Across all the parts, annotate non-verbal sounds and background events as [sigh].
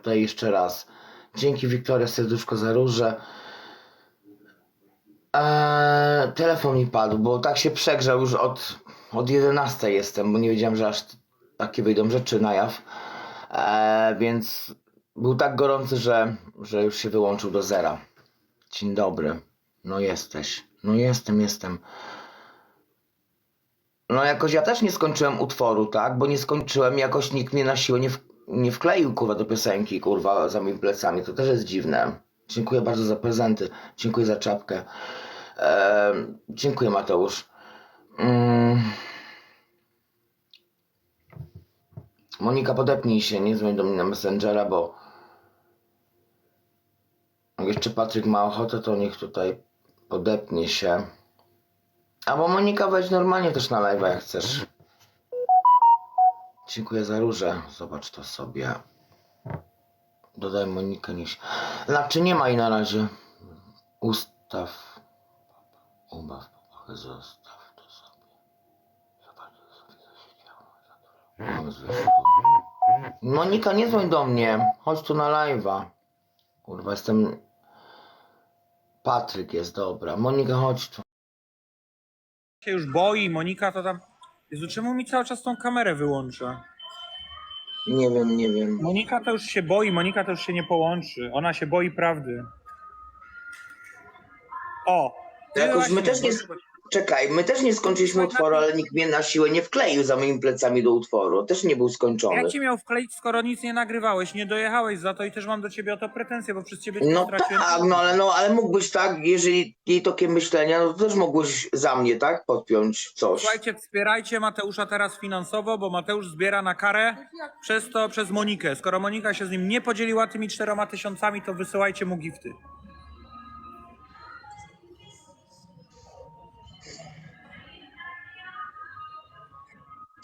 tutaj jeszcze raz. Dzięki Wiktoria Serduszko za róże. Eee, telefon mi padł, bo tak się przegrzał już od, od 11 jestem, bo nie wiedziałem, że aż takie wyjdą rzeczy na jaw. Eee, więc był tak gorący, że, że już się wyłączył do zera. Dzień dobry. No jesteś. No jestem, jestem. No jakoś ja też nie skończyłem utworu, tak? Bo nie skończyłem, jakoś nikt mnie na siłę nie, w, nie wkleił, kurwa, do piosenki, kurwa, za moimi plecami. To też jest dziwne. Dziękuję bardzo za prezenty. Dziękuję za czapkę. Ehm, dziękuję, Mateusz. Mm. Monika, podepnij się, nie dzwoń do mnie na Messengera, bo jak jeszcze Patryk ma ochotę, to niech tutaj podepnie się. Albo Monika weź normalnie też na live, jak chcesz. Dziękuję za róże. Zobacz to sobie. Dodaj Monikę niż. Znaczy nie ma jej na razie. Ustaw. Ubaw popachę, zostaw to sobie. Zobacz sobie, co się działo. Monika, nie dzwoń do mnie. Chodź tu na live'a. Kurwa, jestem... Patryk jest, dobra. Monika, chodź tu. się już boi, Monika to tam... Jezu, czemu mi cały czas tą kamerę wyłącza? Nie wiem, nie wiem. Monika to już się boi, Monika to już się nie połączy. Ona się boi prawdy. O! Jakoś my właśnie, też nie... bo- Czekaj, my też nie skończyliśmy utworu, ale nikt mnie na siłę nie wkleił za moimi plecami do utworu. Też nie był skończony. Jak ci miał wkleić, skoro nic nie nagrywałeś, nie dojechałeś za to i też mam do ciebie o to pretensje, bo przez ciebie No straciłem... tak, no ale, no ale mógłbyś tak, jeżeli jej takie myślenia, no to też mogłeś za mnie, tak, podpiąć coś. Słuchajcie, wspierajcie Mateusza teraz finansowo, bo Mateusz zbiera na karę przez to, przez Monikę. Skoro Monika się z nim nie podzieliła tymi czteroma tysiącami, to wysyłajcie mu gifty.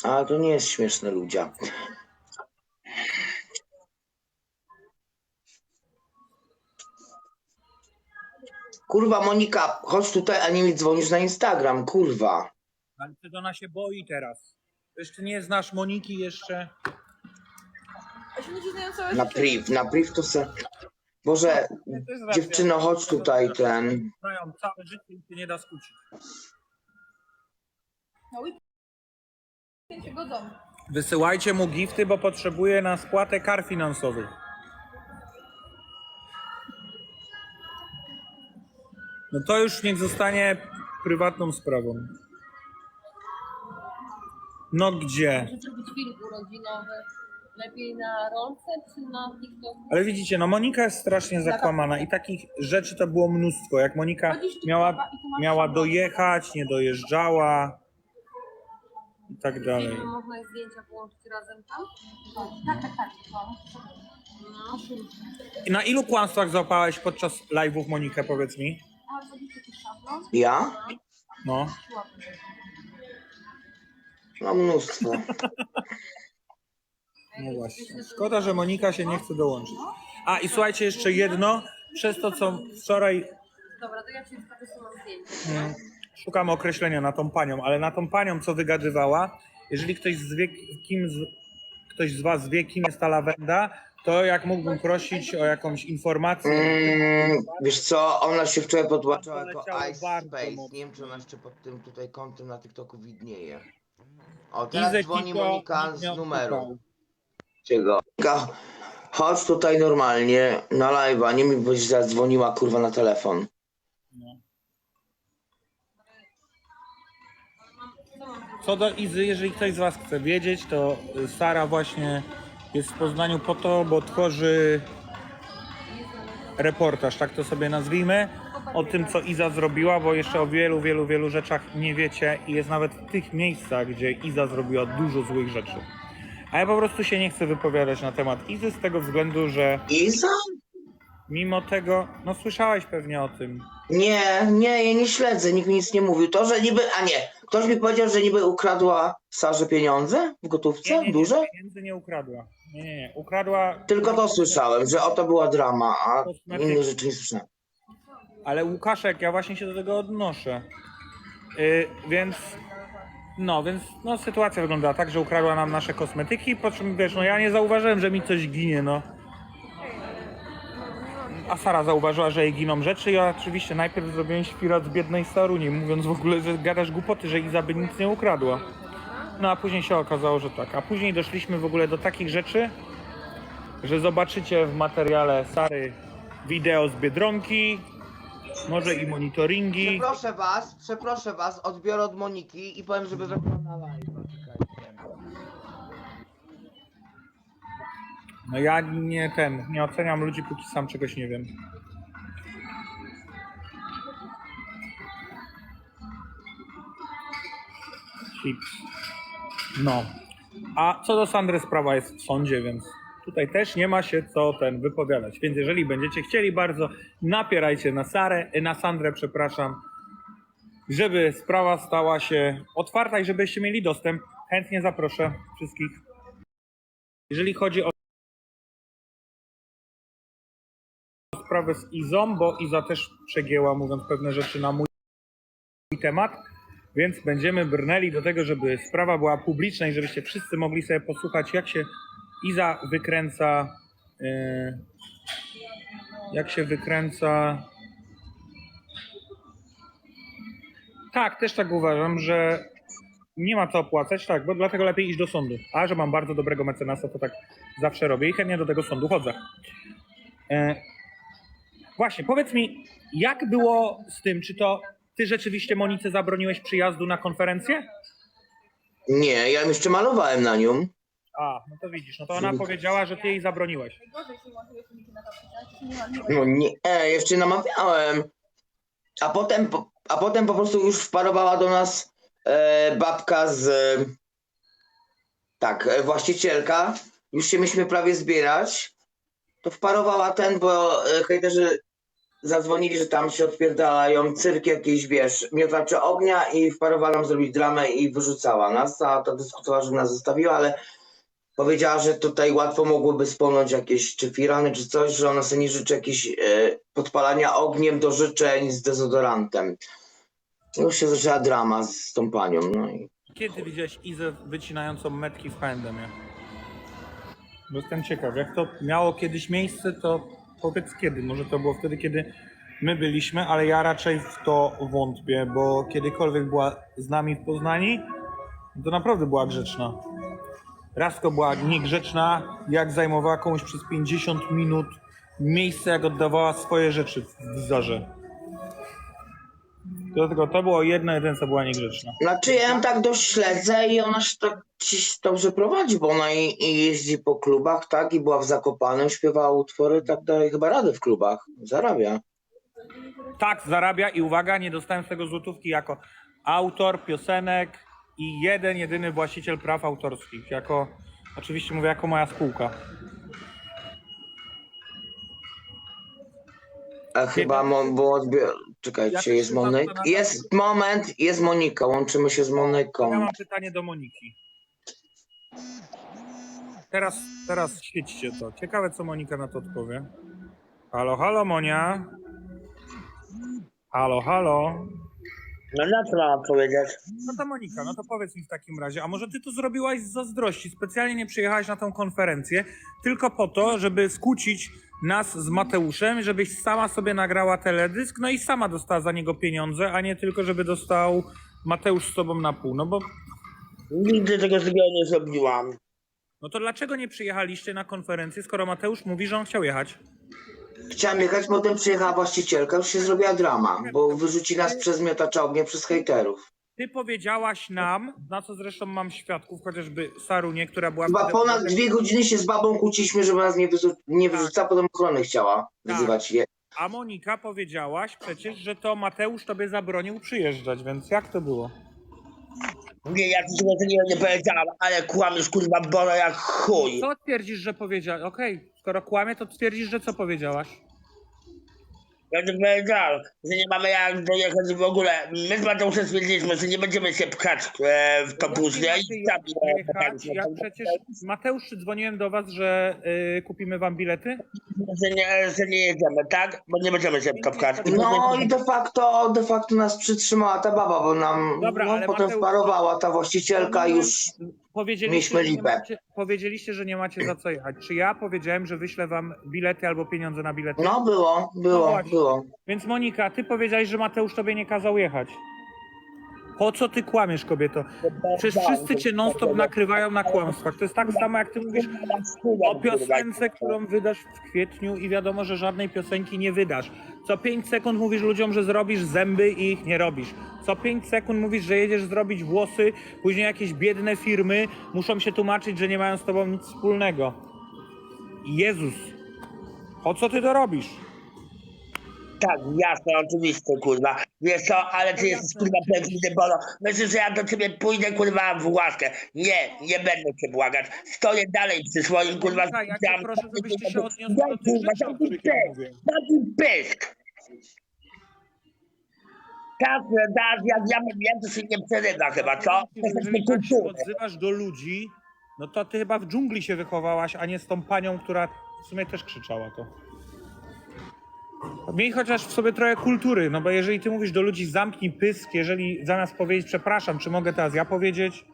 A to nie jest śmieszne, ludzie. Kurwa, Monika, chodź tutaj, a nie mi dzwonisz na Instagram, kurwa. Ale ty ona się boi teraz. Jeszcze nie znasz Moniki jeszcze. A się ludzie znają całe Na życie. priv, na priv to se... Boże, dziewczyno, chodź tutaj, ten... Znają całe życie i się nie da skłócić. Się godzą. Wysyłajcie mu gifty, bo potrzebuje na spłatę kar finansowych. No to już niech zostanie prywatną sprawą. No gdzie? Może zrobić film urodzinowy. Lepiej na rolce czy na TikToku? Ale widzicie, no Monika jest strasznie zakłamana i takich rzeczy to było mnóstwo. Jak Monika miała, miała dojechać, nie dojeżdżała i tak dalej. Można zdjęcia połączyć razem tam? Tak, tak, tak. No. I na ilu kłamstwach złapałeś podczas live'ów Monikę, powiedz mi? A zrobicie jakiś szablon? Ja? No. No mnóstwo. No właśnie. Szkoda, że Monika się nie chce dołączyć. A i słuchajcie, jeszcze jedno. Przez to, co wczoraj Dobra, to ja ci wysyłam zdjęcie. mm, szukam określenia na tą panią, ale na tą panią, co wygadywała, jeżeli ktoś z wie, kim z, ktoś z was wie, kim jest ta lawenda, to jak mógłbym prosić o jakąś informację. Mm, wiesz co, ona się wczoraj podłączyła jako Ice Space. Nie wiem, czy ona jeszcze pod tym tutaj kątem na TikToku widnieje. O, teraz Izę dzwoni Kiko Monika z numeru. Czego? Monika, Chodź tutaj normalnie na live'a, nie mi byś zadzwoniła kurwa na telefon. Co do Izy, jeżeli ktoś z Was chce wiedzieć, to y, Sara właśnie jest w Poznaniu po to, bo tworzy reportaż, tak to sobie nazwijmy, o tym, co Iza zrobiła, bo jeszcze o wielu, wielu, wielu rzeczach nie wiecie i jest nawet w tych miejscach, gdzie Iza zrobiła dużo złych rzeczy. A ja po prostu się nie chcę wypowiadać na temat Izy z tego względu, że Iza? mimo tego, no słyszałeś pewnie o tym, Nie, nie, ja nie śledzę, nikt mi nic nie mówił. To, że niby, a nie, ktoś mi powiedział, że niby ukradła Sarze pieniądze w gotówce, nie, nie, nie, duże? pieniędzy nie ukradła. Nie, nie, nie, ukradła... Tylko to słyszałem, że oto była drama, a innych rzeczy nie słyszałem. Ale Łukaszek, ja właśnie się do tego odnoszę. Yy, więc. No, więc no, sytuacja wyglądała tak, że ukradła nam nasze kosmetyki, po czym wiesz, no ja nie zauważyłem, że mi coś ginie, no. A Sara zauważyła, że jej giną rzeczy. Ja oczywiście najpierw zrobiłem świrat z biednej Saruni, mówiąc w ogóle, że gadasz głupoty, że Iza by nic nie ukradła. No a później się okazało, że tak. A później doszliśmy w ogóle do takich rzeczy, że zobaczycie w materiale Sary wideo z Biedronki, może i monitoringi. Przeproszę was, przeproszę was, odbiorę od Moniki i powiem, żeby weszła na live. Czekajcie. No ja nie ten, nie oceniam ludzi, póki sam czegoś nie wiem. No. A co do Sandry, sprawa jest w sądzie, więc tutaj też nie ma się co ten wypowiadać. Więc jeżeli będziecie chcieli bardzo, napierajcie na Sarę, na Sandrę, przepraszam, żeby sprawa stała się otwarta i żebyście mieli dostęp. Chętnie zaproszę wszystkich. Jeżeli chodzi o sprawę z Izą, bo Iza też przegięła, mówiąc pewne rzeczy na mój temat, więc będziemy brnęli do tego, żeby sprawa była publiczna i żebyście wszyscy mogli sobie posłuchać, jak się Iza wykręca, yy, jak się wykręca. Tak, też tak uważam, że nie ma co opłacać, tak, bo dlatego lepiej iść do sądu. A że mam bardzo dobrego mecenasa, to tak zawsze robię i chętnie do tego sądu chodzę. E, Właśnie, powiedz mi, jak było z tym? Czy to ty rzeczywiście Monice zabroniłeś przyjazdu na konferencję? Nie, ja jeszcze malowałem na nią. A, no to widzisz, no to ona powiedziała, że ty jej zabroniłeś. No nie, e, jeszcze namawiałem. A potem, po- a potem po prostu już wparowała do nas e, babka z... E, tak, e, właścicielka. Już się myśmy prawie zbierać. To wparowała ten, bo e, hejterzy zadzwonili, że tam się odpierdalają cyrk jakiś, wiesz, miotacze ognia i wparowała nam zrobić dramę i wyrzucała nas, a to dyskutowała, że nas zostawiła, ale powiedziała, że tutaj łatwo mogłoby spłonąć jakieś czy firany, czy coś, że ona sobie nie życzy jakieś e, podpalania ogniem do życzeń z dezodorantem. Już się zaczęła drama z tą panią, no i Kiedy widziałeś Izę wycinającą metki w H&M? Bo jestem ciekaw, jak to miało kiedyś miejsce, to powiedz kiedy. Może to było wtedy, kiedy my byliśmy, ale ja raczej w to wątpię, bo kiedykolwiek była z nami w Poznaniu, to naprawdę była grzeczna. Raz tylko była niegrzeczna, jak zajmowała komuś przez 50 minut miejsce, jak oddawała swoje rzeczy w Zarze. Dlatego to było jedno, jeden, co była niegrzeczna. Znaczy ja ją tak dość śledzę i ona się tak dziś dobrze prowadzi, bo ona i, i jeździ po klubach, tak, i była w Zakopanem, śpiewała utwory, tak dalej, chyba rady w klubach, zarabia. Tak, zarabia i uwaga, nie dostałem z tego złotówki jako autor piosenek i jeden, jedyny właściciel praw autorskich. Jako, oczywiście mówię jako moja spółka. A chyba mo, było odbiór... Czekajcie, jest się Monik. zastanawiam- Jest moment, jest Monika, łączymy się z Moniką. Ja mam pytanie do Moniki. Teraz, teraz świećcie to. Ciekawe, co Monika na to odpowie. Halo, halo, Monia. Halo, halo. No na co mam powiedzieć? No to Monika, no to powiedz mi w takim razie, a może ty to zrobiłaś z zazdrości? Specjalnie nie przyjechałaś na tą konferencję tylko po to, żeby skłócić nas z Mateuszem, żebyś sama sobie nagrała teledysk, no i sama dostała za niego pieniądze, a nie tylko, żeby dostał Mateusz z tobą na pół. No bo, Nigdy tego takiego nie zrobiłam. no to dlaczego nie przyjechaliście na konferencję, skoro Mateusz mówi, że on chciał jechać? Chciałem jechać, potem przyjechała właścicielka, już się zrobiła drama, bo wyrzuci nas przez miotacza ognia, przez hejterów. Ty powiedziałaś nam, na co zresztą mam świadków, chociażby Sarunie, która była... Chyba ponad dwie godziny się z babą kłóciliśmy, żeby nas nie, wyrzu- nie wyrzuca, potem ochronę chciała wyzywać je. A Monika powiedziałaś przecież, że to Mateusz tobie zabronił przyjeżdżać, więc jak to było? Nie, ja tego takiego nie powiedziałam, ale kłamiesz kurwa Bono jak chuj. Co twierdzisz, że powiedziałaś? Okej, skoro kłamie, to twierdzisz, że co powiedziałaś? Ja nie powiedziałam, że nie mamy jak dojechać w ogóle. My z Mateuszem stwierdziliśmy, że nie będziemy się pchać e, w to później. I tam jechać, jak przecież Mateusz, czy dzwoniłem do was, że y, kupimy wam bilety? że, nie, że nie jedziemy, tak? Bo nie będziemy się pchać. No i de facto, de facto nas przytrzymała ta baba, bo nam Dobra, no, ale potem Mateusz- wparowała ta właścicielka już powiedzieliście, że nie lipę. macie, powiedzieliście, że nie macie za co jechać. Czy ja powiedziałem, że wyślę wam bilety albo pieniądze na bilety? No było, No było, właśnie. było. Więc Monika, ty powiedziałeś, że Mateusz tobie nie kazał jechać. Po co ty kłamiesz, kobieto? Przecież wszyscy cię non-stop nakrywają na kłamstwach. To jest tak samo, jak ty mówisz o piosence, którą wydasz w kwietniu i wiadomo, że żadnej piosenki nie wydasz. Co 5 sekund mówisz ludziom, że zrobisz zęby i ich nie robisz. Co 5 sekund mówisz, że jedziesz zrobić włosy, później jakieś biedne firmy muszą się tłumaczyć, że nie mają z tobą nic wspólnego. Jezus, po co ty to robisz? Tak, jasne, oczywiście, kurwa. Wiesz co, ale ty jesteś kurwa pewny, Bolo. Myślisz, że ja do ciebie pójdę, kurwa, w łaskę. Nie, nie będę cię błagać. Stoję dalej przy swoim, kurwa, Monika, ja cię proszę, żebyś ty się odniósł do tych rzeczy, o których ja pysk, mówię. taki pysk. Tak, dasz, jak ja wiem, to się nie przerywa chyba, co? Jeżeli tak się odzywasz do ludzi, no to ty chyba w dżungli się wychowałaś, a nie z tą panią, która w sumie też krzyczała to. Miej chociaż w sobie trochę kultury, no bo jeżeli ty mówisz do ludzi zamknij pysk, jeżeli zamiast powiedzieć przepraszam, czy mogę teraz ja powiedzieć?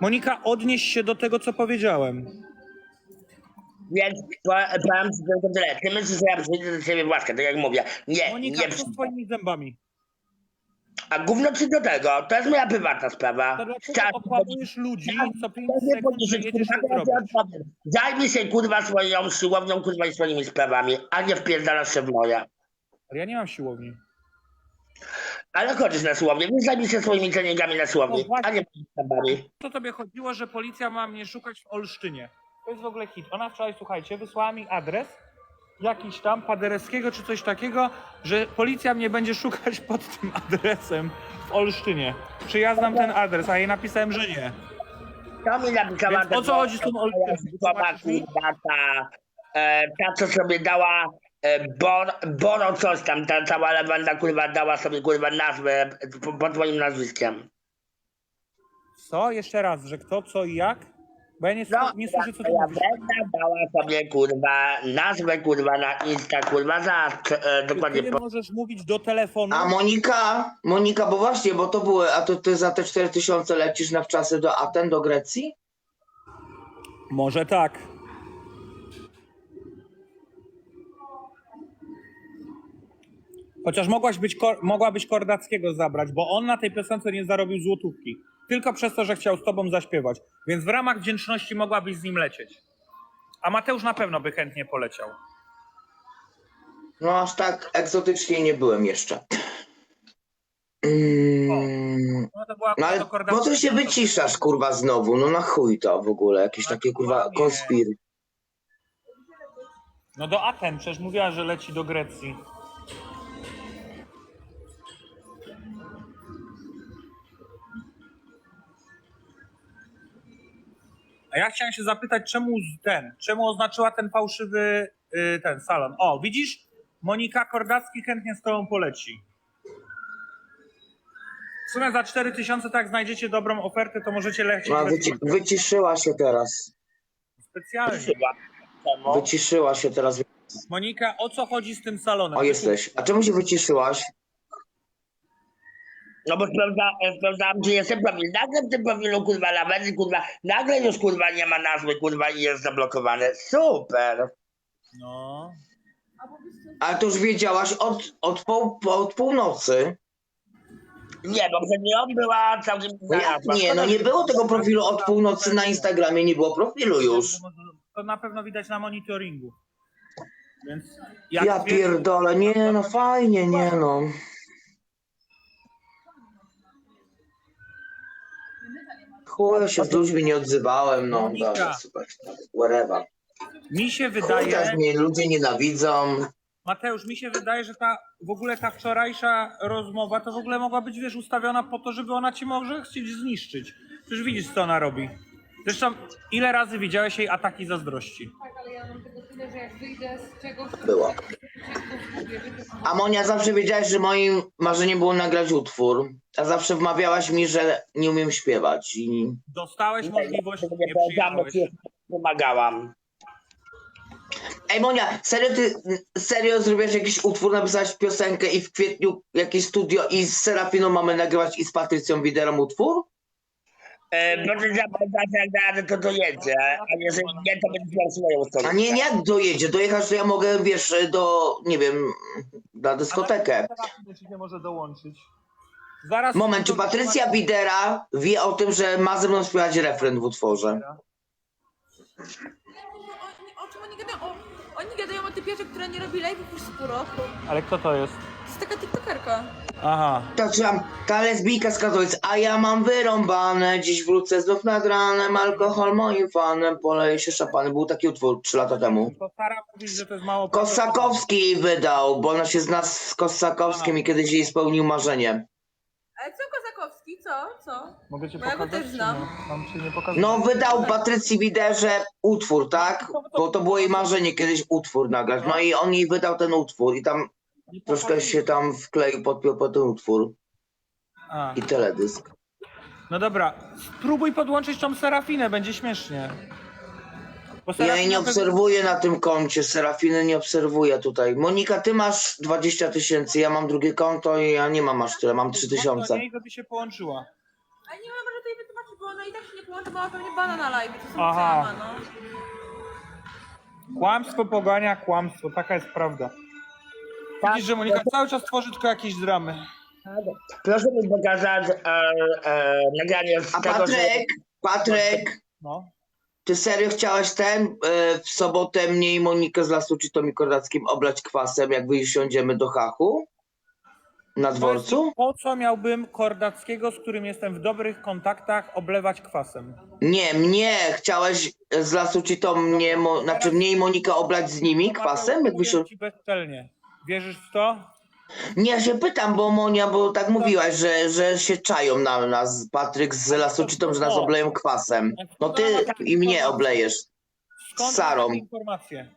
Monika, odnieś się do tego, co powiedziałem. Więc po- powiem ci tylko tyle. Ty myślisz, że ja przyjdę do ciebie w łaskę, tak jak mówię. Nie, Monika, nie co z twoimi zębami? A gówno ci do tego, to jest moja prywatna sprawa. To dlaczego Chciałem- okłamujesz ludzi co 5 To nie sekund, że jedziesz kurwa, to to ja ci zrobić? odpowiem. Zajmij się kurwa swoją siłownią, kurwa i swoimi sprawami, a nie wpierdalasz się w moje. Ale ja nie mam siłowni. Ale chodzisz na siłownię, więc zajmij się swoimi treningami na siłowni, No właśnie. a nie sprawami. to tobie chodziło, że policja ma mnie szukać w Olsztynie. To jest w ogóle hit. Ona wczoraj, słuchajcie, wysłała mi adres jakiś tam Paderewskiego czy coś takiego, że policja mnie będzie szukać [laughs] pod tym adresem w Olsztynie. Czy ja znam ten adres, a jej napisałem, że nie. To mi napisała... Więc o co chodzi z tym Olsztynem? Ta, e, ta co sobie dała e, Bor, Boro coś tam, ta cała lewanda kurwa dała sobie kurwa nazwę po- pod twoim nazwiskiem. Co? Jeszcze raz, że kto, co i jak? Bo ja nie, No, nie słyszę, co ty ja mówisz. będę dała sobie kurwa nazwę kurwa na Insta kurwa za e, dokładnie ty po, możesz mówić do telefonu? A Monika, Monika, bo właśnie, bo to były, a to ty za te 4000 lecisz na wczasy do Aten, do Grecji? Może tak. Chociaż mogłaś być, Kor- mogłabyś Kordackiego zabrać, bo on na tej piosence nie zarobił złotówki. Tylko przez to, że chciał z tobą zaśpiewać. Więc w ramach wdzięczności mogłabyś z nim lecieć. A Mateusz na pewno by chętnie poleciał. No aż tak egzotycznie nie byłem jeszcze. Mm, No to była no ale po co się wyciszasz, kurwa, znowu? No na chuj to w ogóle, jakieś takie, kurwa, konspir. No do Aten, przecież mówiła, że leci do Grecji. A ja chciałem się zapytać, czemu z- ten, czemu oznaczyła ten fałszywy y, ten salon? O, widzisz? Monika Kordacki chętnie z tobą poleci. W sumie za 4000 tak znajdziecie dobrą ofertę, to możecie lecieć No, bez wyci wyciszyła się teraz. Specjalnie. Chyba. Czemu? Wyciszyła się teraz. Monika, o co chodzi z tym salonem? O, jesteś. A czemu się wyciszyłaś? No bo sprawdza, sprawdzałem, czy jest ten profil. Nagle w tym profilu, kurwa, lawendy, kurwa, nagle już, kurwa, nie ma nazwy, kurwa, i jest zablokowany. Super! No. Ale to już wiedziałaś od, od, pół, od północy. Nie, bo przed nią była całkiem No jak nie, no nie było tego profilu od północy na Instagramie, nie było profilu już. To na pewno widać na monitoringu. Więc jak Ja wiesz- pierdolę, nie no, fajnie, nie no. Chuj, się z ludźmi nie odzywałem, no Monika. dobra, super, whatever. Mi się Chuj, wydaje, mnie ludzie nienawidzą. Mateusz, mi się wydaje, że ta w ogóle ta wczorajsza rozmowa to w ogóle mogła być, wiesz, ustawiona po to, żeby ona ci może chcieć zniszczyć. Przecież widzisz, co ona robi. Zresztą, ile razy widziałeś jej ataki zazdrości? Tyle, że jak wyjdę z czegoś, co A Monia, zawsze wiedziałaś, że moim marzeniem było nagrać utwór. A zawsze wmawiałaś mi, że nie umiem śpiewać. I... Dostałeś możliwość, Nie przyjechałeś. pomagałam. Ej Monia, serio ty, serio zrobiłaś jakiś utwór, napisałaś piosenkę i w kwietniu jakieś studio i z Serafiną mamy nagrywać i z Patrycją Widerą utwór? E, proszę zapytać, jak radę to dojedzie, a jeżeli nie, to będzie miał swoją stronę. A nie, nie jak dojedzie, dojechać to ja mogę, wiesz, do, nie wiem, na dyskotekę. Serafiny ci nie może dołączyć. Zaraz. Moment, czy Patrycja Bidera wie o tym, że ma ze mną śpiewać refren w utworze? Oni, o czym oni gadają? O, oni gadają o typierze, która nie robi live'ów już pół roku. Ale kto to jest? Taka tiktokerka. Aha. To czytam, ta lesbijka z Katowic, a ja mam wyrąbane, dziś wrócę znów nad ranem, alkohol moim fanem, poleje się szapany. Był taki utwór trzy lata temu. To Sara mówi, że to jest mało. Kosakowski jej wydał, bo ona się zna z Kosakowskim i kiedyś jej spełnił marzenie. Ale co Kozakowski? Co? Co? Mogę cię Bo ja go pokazać? też czy znam. nie? Mam cię nie pokazać. No, wydał Patrycji Widerze utwór, tak? Bo to było jej marzenie kiedyś utwór nagrać. No i on jej wydał ten utwór i tam troszkę się tam wkleił, podpiął pod ten utwór A. i teledysk. No dobra, spróbuj podłączyć tą Serafinę, będzie śmiesznie. Bo Ja jej nie obserwuję na tym koncie, Serafiny nie obserwuję tutaj. Monika, ty masz 20 tysięcy, ja mam drugie konto i ja nie mam aż tyle, mam 3 tysiące. Nie, żeby się połączyła. A nie ma może tej wytłumaczyć, bo ona i tak się nie połączy, bo ma pewnie bana na live. To są Aha. sama, no. Kłamstwo pogania kłamstwo, taka jest prawda. Tak. Widzisz, że Monika cały czas tworzy tylko jakieś dramy. Proszę mi pokazać e, e, nagranie z A tego, że... Patryk, Patryk, No. ty serio chciałeś ten e, w sobotę mnie i Monikę z Lasu czy Tomi Kordackim oblać kwasem, jak wysiądziemy do hachu? Na dworcu? Po co miałbym Kordackiego, z którym jestem w dobrych kontaktach, oblewać kwasem? Nie, mnie chciałeś z Lasu czy to mnie, mo, znaczy mnie i Monikę oblać z nimi kwasem? Jak wysią... ci bezczelnie. Wierzysz w to? Nie, ja się pytam, bo Monia, bo tak mówiłaś, że, że się czają na nas, Patryk z Lasuczytą, że nas obleją kwasem. No ty i mnie oblejesz. Skąd Z Sarą. masz takie informacje?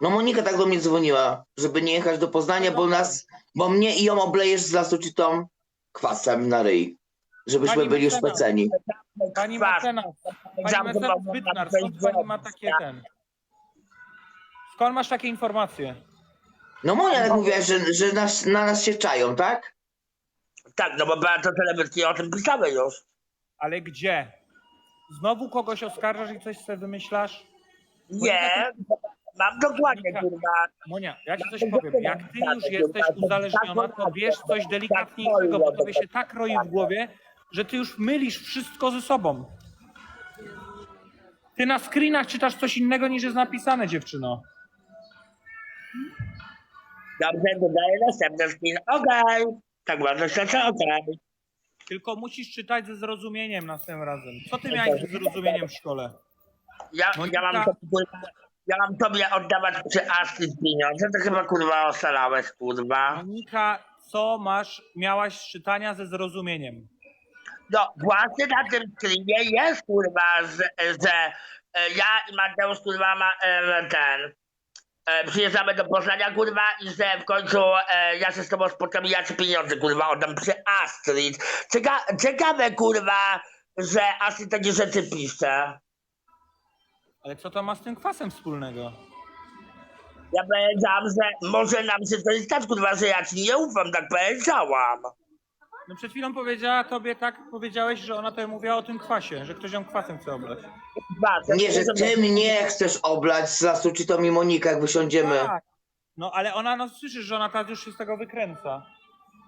No Monika tak do mnie dzwoniła, żeby nie jechać do Poznania, bo nas, bo mnie i ją oblejesz z Lasuczytą kwasem na ryj. Żebyśmy Pani byli już mecenas. peceni. Pani Kwas. mecenas, pani mecenas Bytnar, skąd pani ma takie ten? Skąd masz takie informacje? No Monia tak mówiła, że, że nas, na nas się czają, tak? Tak, no bo bardzo telewizyjnie o tym pisały już. Ale gdzie? Znowu kogoś oskarżasz i coś sobie wymyślasz? Nie, mam dokładnie, Monika. kurwa. Monia, ja ci coś powiem. Jak ty już jesteś uzależniona, to wiesz coś delikatniejszego, bo tobie się tak roi w głowie, że ty już mylisz wszystko ze sobą. Ty na screenach czytasz coś innego niż jest napisane, dziewczyno. Dobrze, dodaję następny spin. Okej. Tak bardzo się okej. Tylko musisz czytać ze zrozumieniem następnym razem. Co ty miałeś ze zrozumieniem w szkole? Ja, ja, mam to, kurwa, ja mam tobie oddawać przy Astrid pieniądze, to chyba kurwa oszalałeś, kurwa. Monika, co masz, miałaś z czytania ze zrozumieniem? No właśnie na tym screenie jest kurwa, że, że e, ja i Mateusz kurwa ma e, ten. E, przyjeżdżamy do Poznania kurwa i że w końcu e, ja się z tobą spotkam i ja ci pieniądze kurwa oddam przy Astrid. Cieka, ciekawe kurwa, że Astrid takie rzeczy pisze. Ale co to ma z tym kwasem wspólnego? Ja powiedziałam, że może nam się coś stać kurwa, że ja ci nie ufam, tak powiedziałam. No przed chwilą powiedziała tobie tak, powiedziałeś, że ona tobie mówiła o tym kwasie, że ktoś ją kwasem chce oblać. To Nie, że to- ty mnie chcesz oblać z Lasuczytą i Monikę, jak wysiądziemy. Tak. No ale ona, no słyszysz, że ona teraz już się z tego wykręca.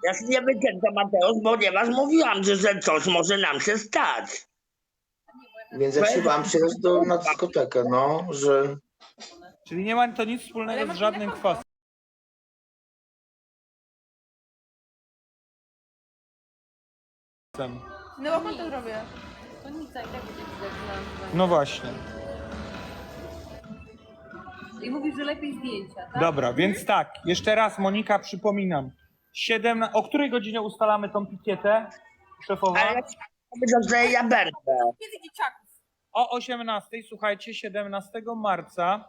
Ja się nie wykręcam Mateusz, ponieważ mówiłam, że, że coś może nam się stać. Więc ja się wam przyjechać do, na dyskotekę, no, że... Czyli nie ma to nic wspólnego z żadnym inne kwasem. No bo konto zrobię. To nic, i tak będzie widać na No właśnie. I mówisz, że lepiej zdjęcia, tak? Dobra, więc tak, jeszcze raz Monika przypominam. 7, o której godzinie ustalamy tą pikietę szefowa? Ale ja powiedział, że ja będę. Kiedy dzieciaków? O 18, słuchajcie, 17 marca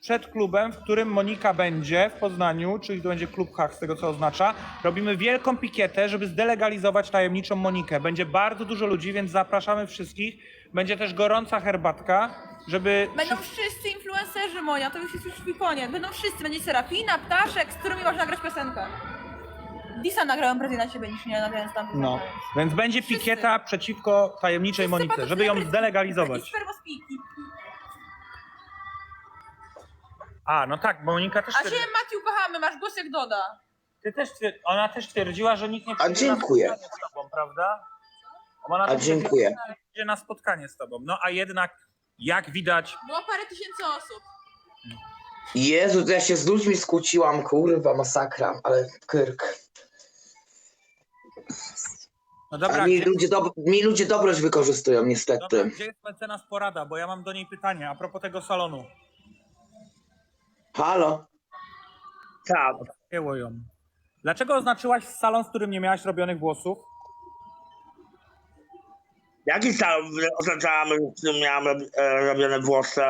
przed klubem, w którym Monika będzie w Poznaniu, czyli to będzie klub Hach, z tego co oznacza, robimy wielką pikietę, żeby zdelegalizować tajemniczą Monikę. Będzie bardzo dużo ludzi, więc zapraszamy wszystkich. Będzie też gorąca herbatka, żeby... Będą wszyscy influencerzy moja, to już jest już koniec. Będą wszyscy, będzie Serafina, Ptaszek, z którymi można nagrać piosenkę. Disa nagrałem prędzej na siebie niż nie nagrałem tam. No. Więc będzie pikieta przeciwko tajemniczej Monice, żeby ją zdelegalizować. Spermospiki. A, no tak, bo Monika też A się twierdzi, Matiu kochamy, masz głos jak Doda. ty też twier- ona też twierdziła, że nikt nie A przyjdzie dziękuję. na spotkanie z tobą, prawda? Ona A też dziękuję. przyjdzie na spotkanie z tobą. No a jednak, jak widać, Było parę tysięcy osób. Jezu, to ja się z ludźmi skłóciłam, kurwa, masakra, ale kyrk. no A dobra, mi gdzie, ludzie, dob- mi ludzie dobroć wykorzystują, dobra, niestety. gdzie jest mecenas porada, bo ja mam do niej pytanie a propos tego salonu. Halo? Tak. Jęło ją. Dlaczego oznaczyłaś salon, w którym nie miałaś robionych włosów? Jaki sam oznaczałem, że miałem rob- e, robione włosy?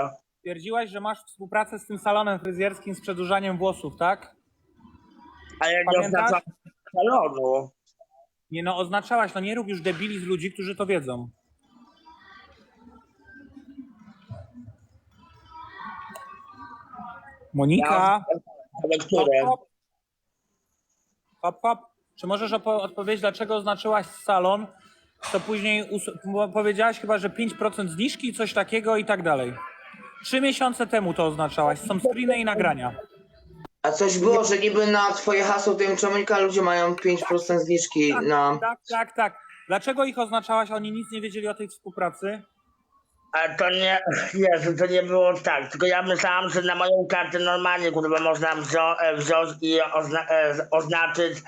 Twierdziłaś, że masz współpracę z tym salonem fryzjerskim z przedłużaniem włosów, tak? Ale ja nie Pamiętasz? oznaczałem salonu. Nie no, oznaczałaś, no nie rób już debili z ludzi, którzy to wiedzą. Monika, Ale które? hop, hop. hop, hop. Czy możesz odpowiedzieć, dlaczego oznaczyłaś salon, to później powiedziałaś chyba, że 5% zniżki, coś takiego i tak dalej. Trzy miesiące temu to oznaczałaś, są screeny i nagrania. A coś było, że niby na twoje hasło tym Monika ludzie mają 5% zniżki na... Tak, tak, tak. Dlaczego ich oznaczałaś, oni nic nie wiedzieli o tej współpracy? Ale to nie, Jezu, to nie było tak. Tylko ja myślałam, że na moją kartę normalnie kurwa można wziąć, wziąć i ozna, e, oznaczyć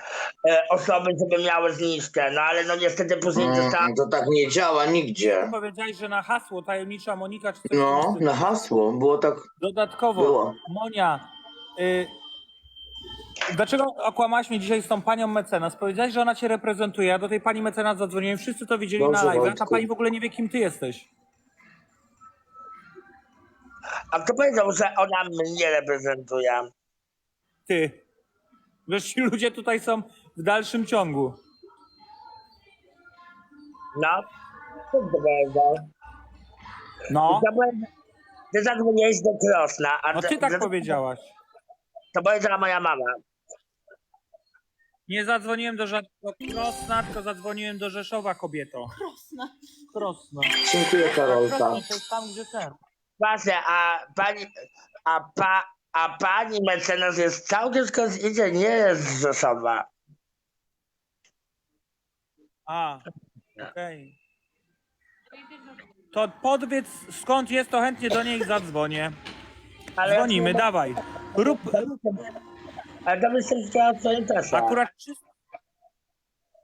e, osoby, żeby miały zniżkę. No ale no niestety później dostałam. Mm, to tak nie działa nigdzie. Powiedziałeś, że na hasło tajemnicza Monika czy coś No, na hasło, było tak... Dodatkowo, Było. Monia, y, dlaczego okłamałaś mnie dzisiaj z tą panią mecenas? Powiedziałaś, że ona cię reprezentuje. Ja do tej pani mecenas zadzwoniłem, wszyscy to widzieli Dobrze, na live, a ta Wojtku. pani w ogóle nie wie, kim ty jesteś. A kto powiedział, że ona mnie reprezentuje? Ty. Wiesz, ci ludzie tutaj są w dalszym ciągu. No? Co to powiedział? No, byłem- Ty zadzwoniłeś do Krosna, a no ty tak to- powiedziałaś. To powiedziała moja mama. Nie zadzwoniłem do żadnego Krosna, tylko zadzwoniłem do Rzeszowa, kobieto. Krosna. Krosno. Dziękuję, Karolka. Krosno to jest tam, gdzie ten. Właśnie, a pani, a pa, a pani mecenas jest całkiem skąd idzie, nie jest z Rzeszowa. A, okej. To podwiedz skąd jest, to chętnie do niej zadzwonię. Ale Dzwonimy, dawaj. Rób Ale to się chciała w swoim czasie. akurat czyst,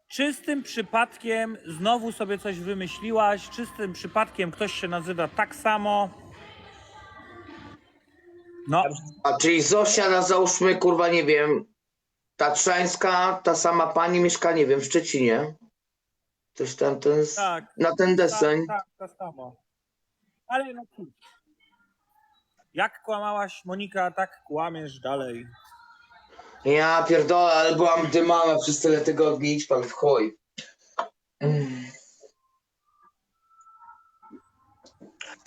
czystym przypadkiem znowu sobie coś wymyśliłaś, czystym przypadkiem ktoś się nazywa tak samo. No, A czyli Zosia, na załóżmy, kurwa, nie wiem, Tatrzańska, ta sama pani mieszka, nie wiem, w Szczecinie. Coś tam, ten, tak. na ten deseń. Tak, tak, to samo. Ale no cóż. Jak kłamałaś Monika, tak kłamiesz dalej. Ja pierdolę, ale byłam dymana przez tyle tygodni, idź pan w chuj. Mm.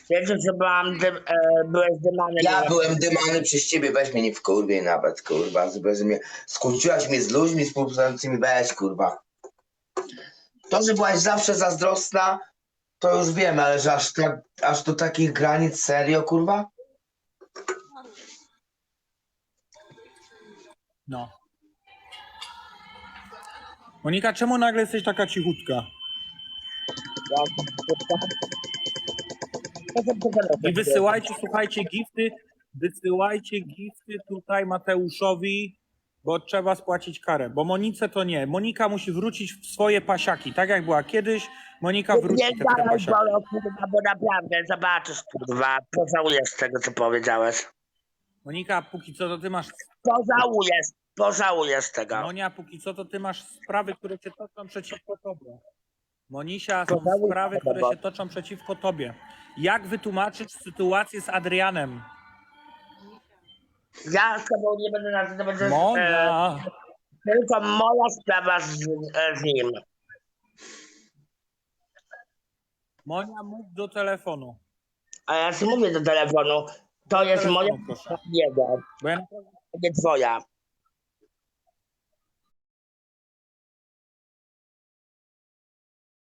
Wiecie, że byłam dym, e, byłeś dymany. Ja byłem dymany przez ciebie, weź mnie nie w kurwie nawet, kurwa, bez mnie. Skłóciłaś mnie z ludźmi współpracującymi, weź, kurwa. To, że byłaś zawsze zazdrosna, to już wiemy, ale że aż, tak, aż do takich granic, serio, kurwa? No. Monika, czemu nagle jesteś taka cichutka? I wysyłajcie, słuchajcie, gifty, wysyłajcie gifty tutaj Mateuszowi, bo trzeba spłacić karę. Bo Monice to nie. Monika musi wrócić w swoje pasiaki. Tak jak była kiedyś, Monika wróci Nie te, te pasiaki. Bolo, kurwa, bo naprawdę zobaczysz, kurwa, pożałujesz tego, co powiedziałeś. Monika, póki co to ty masz. Pożałujesz, pożałujesz tego. Monia, póki co to ty masz sprawy, które się toczą przeciwko tobie. Monisia, są sprawy, które się toczą przeciwko tobie. Jak wytłumaczyć sytuację z Adrianem? Ja z tobą nie będę na to, będzie e, Monia! tylko moja sprawa z, e, z nim. Monia, mów do telefonu. A ja ci mówię do telefonu, to jest moja proszę. jego, Bo ja nie twoja.